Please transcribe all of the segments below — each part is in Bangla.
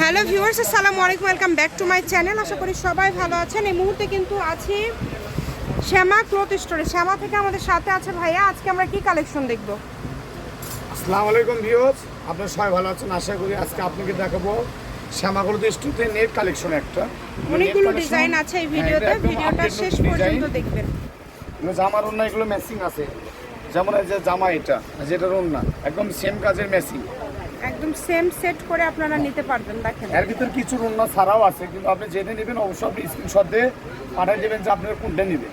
হ্যালো ভিউয়ার্স আসসালামু আলাইকুম welcome back to my channel. আশা করি সবাই ভালো আছেন। এই মুহূর্তে কিন্তু আছি শ্যামা ক্লথ স্টোরে। শ্যামা থেকে আমাদের সাথে আছে ভাইয়া। আজকে আমরা কি কালেকশন দেখব? আসসালামু আলাইকুম ভিউয়ার্স আপনারা সবাই ভালো আছেন? আশা করি আজকে আপনাকে দেখাবো শ্যামাগুলো স্টুতে নেট কালেকশন একটা। অনেকগুলো ডিজাইন আছে এই হ্যাঁ, ভিডিওতে। ভিডিওটা শেষ পর্যন্ত দেখবেন। এগুলো জামার ওন্না এগুলো ম্যাচিং আছে। যেমন এই যে জামা এটা যেটার ওন্না একদম সেম কাজের ম্যাচিং একদম সেম সেট করে আপনারা নিতে পারবেন দেখেন। এর ভিতর কিছু ওন্না ছাড়াও আছে কিন্তু আপনি যেটা নেবেন অবশ্যই আপনি স্ক্রিনশট দিয়ে পাঠিয়ে দেবেন যে আপনারা কোনটা নেবেন।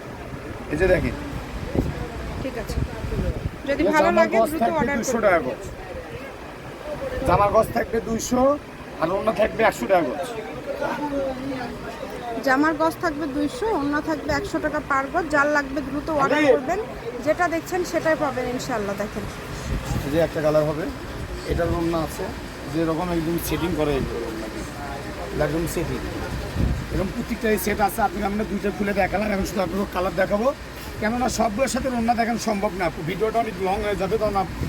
এই যে দেখেন। ঠিক আছে। যদি ভালো লাগে দ্রুত অর্ডার করুন টাকা গজ। জামার গজ থাকবে দুইশো আর ওন্না থাকবে একশো টাকা গজ। জামার গজ থাকবে দুইশো অন্য থাকবে একশো টাকা পার গজ। যার লাগবে দ্রুত অর্ডার করবেন। যেটা দেখছেন সেটাই পাবেন ইনশাল্লাহ দেখেন। যে একটা কালার হবে। এটার ওন্না আছে। যে এরকম একদম সেটিং করে একদম সেটিং এরকম প্রত্যেকটা সেট আছে আপনি আমরা দুইটা খুলে দেখালাম, এখন শুধু আপনাকে কালার দেখাবো। কেননা সবগুলোর সাথে রান্না দেখানো সম্ভব না। ভিডিওটা অনেক লং হয়ে যাবে তখন আপ-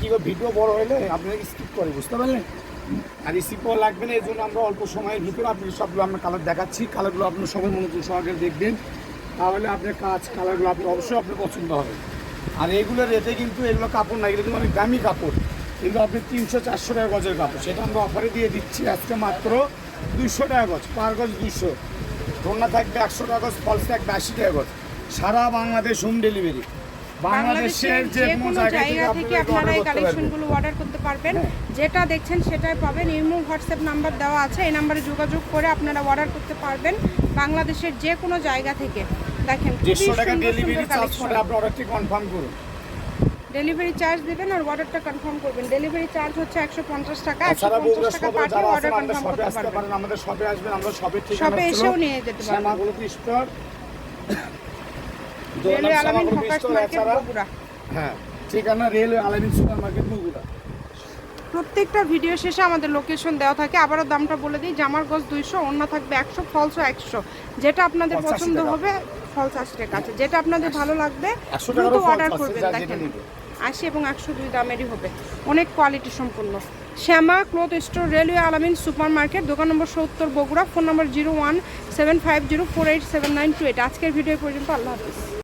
কি করে ভিডিও বড় হলে আপনাকে স্কিপ করে, বুঝতে পারলেন? আর স্কিপও লাগবে না এই জন্য আমরা অল্প সময়ের ভিতরে আপনাকে সবগুলো আমরা কালার দেখাচ্ছি। কালারগুলো আপনার সবাই মনোযোগ সহকারে দেখবেন। তাহলে আপনার কাজ কালারগুলো আপনি অবশ্যই আপনার পছন্দ হবে। আর এইগুলো রেটে কিন্তু এগুলো কাপড় না, এগুলো কিন্তু অনেক দামি কাপড়। কিন্তু আপনি তিনশো চারশো টাকা গজের কাপড়। সেটা আমরা অফারে দিয়ে দিচ্ছি আজকে মাত্র দুইশো টাকা গজ পার গজ দুইশো। রোনা থাকবে একশো টাকা গজ ফলস থাকবে আশি টাকা গজ। সারা বাংলাদেশ হোম ডেলিভারি বাংলাদেশের যে কোনো জায়গা থেকে আপনারা এই কালেকশনগুলো অর্ডার করতে পারবেন। হ্যাঁ। যেটা দেখছেন সেটাই পাবেন। ইমো হোয়াটসঅ্যাপ নাম্বার দেওয়া আছে। এই নাম্বারে যোগাযোগ করে আপনারা অর্ডার করতে পারবেন। বাংলাদেশের যে কোনো জায়গা থেকে। দেখেন দেড়শো টাকা ডেলিভারি চার্জ কালেকশন করে আপনি অর্ডারটি কনফার্ম করুন। ডেলিভারি চার্জ দিবেন আর অর্ডারটা কনফার্ম করবেন। ডেলিভারি চার্জ হচ্ছে একশো পঞ্চাশ টাকা একশো এছাড়া বগুড়া পঞ্চাশ টাকা শহরে পাঠিয়ে অর্ডার কনফার্ম করতে পারবেন। পারেন আমাদের শপে আসবেন আমরা শপের ঠিকানা শপে এসেও নিয়ে যেতে পারবেন। শ্যামাগুলো store? Railway Alamin hawkers market Bogura. হ্যাঁ ঠিকানা railway Alamin super market Bogura. প্রত্যেকটা ভিডিও শেষে আমাদের লোকেশন দেওয়া থাকে। আবারও দামটা বলে দিই জামার গজ দুইশো অন্য থাকবে একশো ফলসও একশো। যেটা আপনাদের পছন্দ হবে ফলস আশি টাকা আছে। যেটা আপনাদের ভালো লাগবে 100 দ্রুত অর্ডার করবেন দেখেন। আশি এবং একশো দুই দামেরই হবে। অনেক কোয়ালিটি সম্পূর্ণ Shyama cloth store railway Alamin super market দোকান নম্বর সত্তর Bogura, phone number zero one seven five zero four eight seven nine two eight. আজকের ভিডিও পর্যন্ত, আল্লাহ হাফিজ।